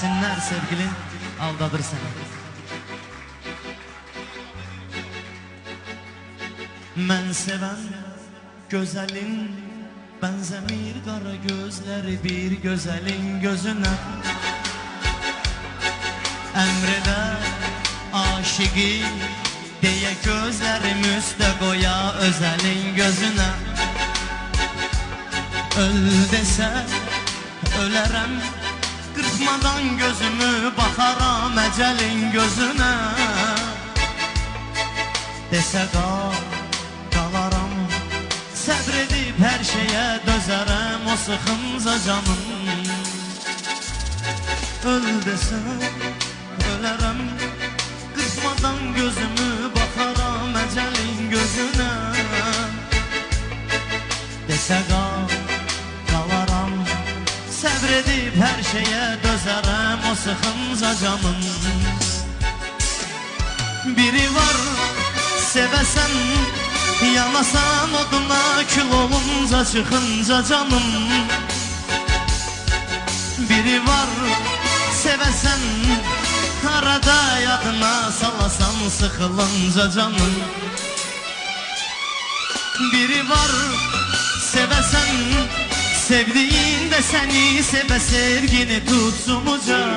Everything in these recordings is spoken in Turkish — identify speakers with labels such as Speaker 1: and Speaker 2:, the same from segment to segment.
Speaker 1: Sinler sevgilin aldadır seni. Mən sevən gözəlin Bənzəmir qara gözləri bir gözəlin gözünə Əmrədə aşiqi Deyə gözlərim üstə qoya özəlin gözünə Öl desə ölərəm Qırpmadan gözümü baxaram əcəlin gözünə Desə qal, qalaram Səbr edib hər şeyə dözərəm O sıxınca canım. Öl desə ölərəm Qırpmadan gözümü baxaram əcəlin gözünə Desə qal, Səbr edib hər şeyə dözərəm O sıxınca canım. Biri var sevəsən Yanasan oduna kül olunca çıxınca canım. Biri var sevəsən Arada yadına salasan sıxılınca canım. Biri var sevəsən Sevdiğin de seni seve sevgini tutsun uca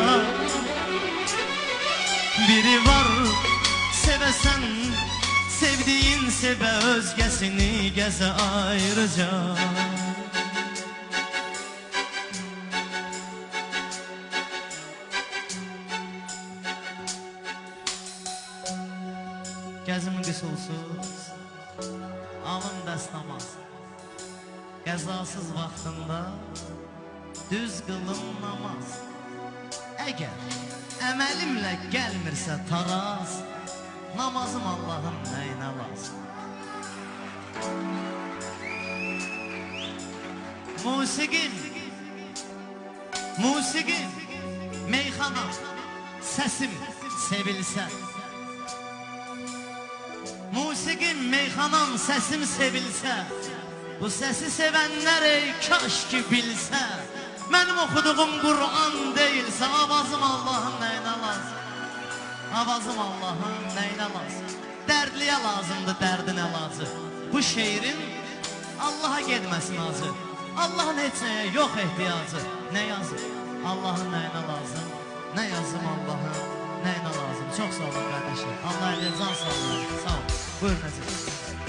Speaker 1: Biri var sevesen Sevdiğin seve özgesini geze ayrıca. Gəzim qısolsuz Alın dəstəmaz Qəzasız vaxtında Düz qılın namaz Əgər əməlimlə gəlmirsə taraz Namazım Allahın nəyinə lazım Musiqim Musiqim Meyxana Səsim sevilsə. Musiqim, meyxanam, səsim sevilsə Bu səsi sevənlər ey kaş ki bilsə Mənim oxuduğum Qur'an deyilsə Avazım Allahın nəyinə lazım? Avazım Allahın nəyinə lazım? Dərdliyə lazımdır dərdin əlacı Bu şeirin Allaha gedməsin azı Allahın heç nəyə yox ehtiyacı Nə yazır? Allahın nəyinə lazım? Nə yazım Allahın nəyinə lazım? Çox sağ olun qardaşlar Allah can sağ olun. Sağ ol Buyurun Əziz